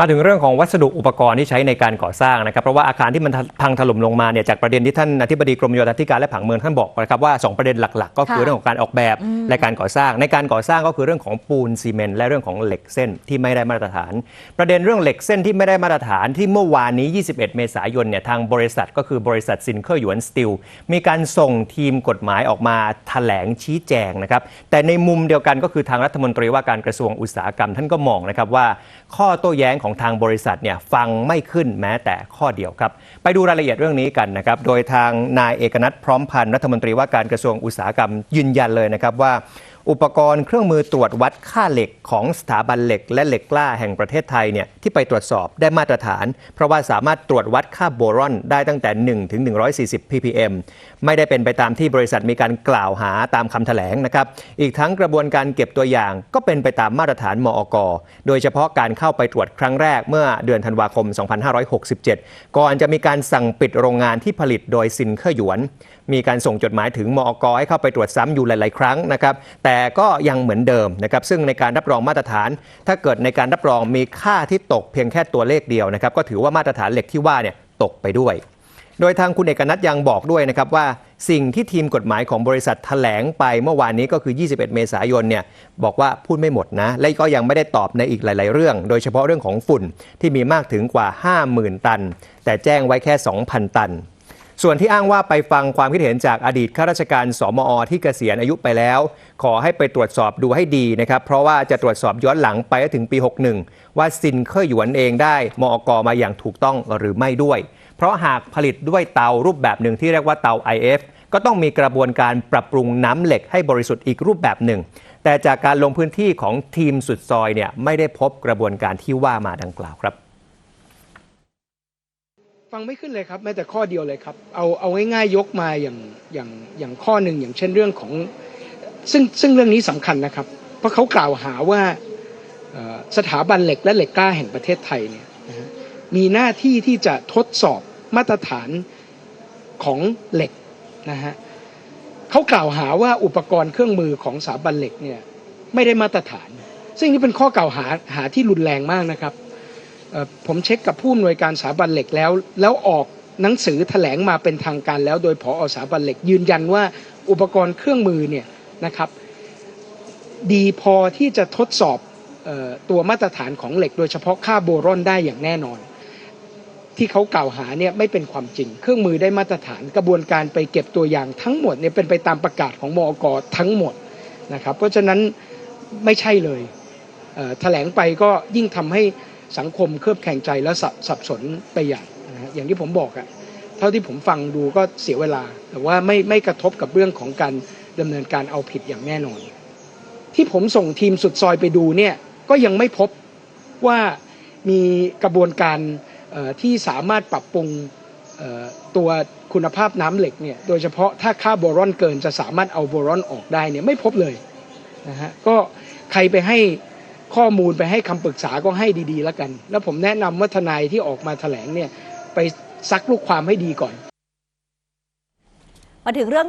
มาถึงเรื่องของวัสดุอุปกรณ์ที่ใช้ในการก่อสร้างนะครับ เพราะว่าอาคารที่มันพังถล่มลงมาเนี่ยจากประเด็นที่ท่านอธิบดีกรมโยธาธิการและผังเมืองท่านบอกนะครับว่า 2 ประเด็นหลัก ๆ ก็คือค่ะเรื่องของการออกแบบและการก่อสร้าง ในการก่อสร้างก็คือเรื่องของปูนซีเมนต์และเรื่องของเหล็กเส้นที่ไม่ได้มาตรฐาน ประเด็นเรื่องเหล็กเส้นที่ไม่ได้มาตรฐานที่เมื่อวานนี้ 21 เมษายนเนี่ยทางบริษัทก็คือบริษัทซินเคอร์หยวนสตีลมีการส่งทีมกฎหมายออกมาแถลงชี้แจงนะครับแต่ในมุมเดียวกันก็คือทางรัฐมนตรีว่าการกระทรวงอุตสาหกรรม ท่านก็มองนะครับว่าข้อโต้แย้งของทางบริษัทเนี่ยฟังไม่ขึ้นแม้แต่ข้อเดียวครับ ไปดูรายละเอียดเรื่องนี้กันนะครับ โดยทางนายเอกนัทพร้อมพันธ์รัฐมนตรีว่าการกระทรวงอุตสาหกรรมยืนยันเลยนะครับว่า อุปกรณ์เครื่องมือตรวจวัดค่าเหล็กของสถาบันเหล็ก และเหล็กกล้าแห่งประเทศไทยเนี่ยที่ไปตรวจสอบได้มาตรฐาน เพราะว่าสามารถตรวจวัดค่าโบรอนได้ตั้งแต่1ถึง140 ppm ไม่ได้เป็นไปตามที่บริษัทมีการกล่าวหาตามคำแถลงนะครับอีกทั้งกระบวนการเก็บตัวอย่างก็เป็นไปตามมาตรฐานมอกโดยเฉพาะการเข้าไปตรวจครั้งแรกเมื่อเดือนธันวาคม 2567 ก่อนจะมีการสั่งปิดโรงงานที่ผลิตโดยซินเคอร์หยวน มีการส่งจดหมายถึงมอกให้เข้าไปตรวจซ้ำอยู่หลาย ๆ ครั้งนะครับแต่แต่ก็ยังเหมือนเดิมนะครับซึ่งในการรับรองมาตรฐาน ถ้าเกิดในการรับรองมีค่าที่ตกเพียงแค่ตัวเลขเดียวนะครับก็ถือว่ามาตรฐานเหล็กที่ว่าเนี่ยตกไปด้วย โดยทางคุณเอกนัทยังบอกด้วยนะครับว่าสิ่งที่ทีมกฎหมายของบริษัทแถลงไปเมื่อวานนี้ก็คือ 21 เมษายนเนี่ยบอกว่าพูดไม่หมดนะ และก็ยังไม่ได้ตอบในอีกหลาย ๆ เรื่อง โดยเฉพาะเรื่องของฝุ่นที่มีมากถึงกว่า 50,000 ตัน แต่แจ้งไว้แค่ 2,000 ตัน ส่วนที่อ้างว่าไปฟังความคิดเห็นจากอดีตข้าราชการสมอที่เกษียณอายุไปแล้ว ขอให้ไปตรวจสอบดูให้ดีนะครับ เพราะว่าจะตรวจสอบย้อนหลังไปถึงปี 61 ว่าซินเคอร์หยวนเองได้มอกมาอย่างถูกต้องหรือไม่ด้วย เพราะหากผลิตด้วยเตารูปแบบหนึ่งที่เรียกว่าเตา IF ก็ต้องมีกระบวนการปรับปรุงน้ำเหล็กให้บริสุทธิ์อีกรูปแบบหนึ่ง แต่จากการลงพื้นที่ของทีมสุดซอยเนี่ยไม่ได้พบกระบวนการที่ว่ามาดังกล่าวครับ ฟังไม่ขึ้นเลยครับแม้แต่ข้อเดียวเลยครับ เอาเอาง่ายๆยกมาอย่างอย่างอย่างข้อหนึ่งอย่างเช่นเรื่องของ ซึ่งซึ่งเรื่องนี้สำคัญนะครับ เพราะเขากล่าวหาว่าสถาบันเหล็กและเหล็กกล้าแห่งประเทศไทยเนี่ยมีหน้าที่ที่จะทดสอบมาตรฐานของเหล็กนะฮะเขากล่าวหาว่าอุปกรณ์เครื่องมือของสถาบันเหล็กเนี่ยไม่ได้มาตรฐาน ซึ่งนี่เป็นข้อกล่าวหาหาที่รุนแรงมากนะครับ ผมเช็คกับผู้อำนวยการสถาบันเหล็กแล้ว แล้วออกหนังสือแถลงมาเป็นทางการแล้ว โดยผอสถาบันเหล็ก ยืนยันว่าอุปกรณ์เครื่องมือเนี่ยนะครับดีพอที่จะทดสอบออตัวมาตรฐานของเหล็ก โดยเฉพาะค่าโบรอนได้อย่างแน่นอน ที่เขากล่าวหาเนี่ยไม่เป็นความจริง เครื่องมือได้มาตรฐานกระบวนการไปเก็บตัวอย่างทั้งหมดเนี่ยเป็นไปตามประกาศของมอกทั้งหมดนะครับ เพราะฉะนั้นไม่ใช่เลยเแถลงไปก็ยิ่งทำให้ สังคมเคลือบแคลงใจและสับสับสนไปอย่างนะฮะอย่างที่ผมบอกอะเท่าที่ผมฟังดูก็เสียเวลา แต่ว่าไม่ไม่กระทบกับเรื่องของการดำเนินการเอาผิดอย่างแน่นอน ที่ผมส่งทีมสุดซอยไปดูเนี่ยก็ยังไม่พบว่ามีกระบวนการที่สามารถปรับปรุงตัวคุณภาพน้ำเหล็กเนี่ยโดยเฉพาะถ้าค่าโบรอนเกินจะสามารถเอาโบรอนออกได้เนี่ยไม่พบเลยนะฮะก็ใครไปให้ ข้อมูลไปให้คำปรึกษาก็ให้ดีๆแล้วกัน แล้วผมแนะนำว่าทนายที่ออกมาแถลงเนี่ยไปซักลูกความให้ดีก่อน มาถึงเรื่อง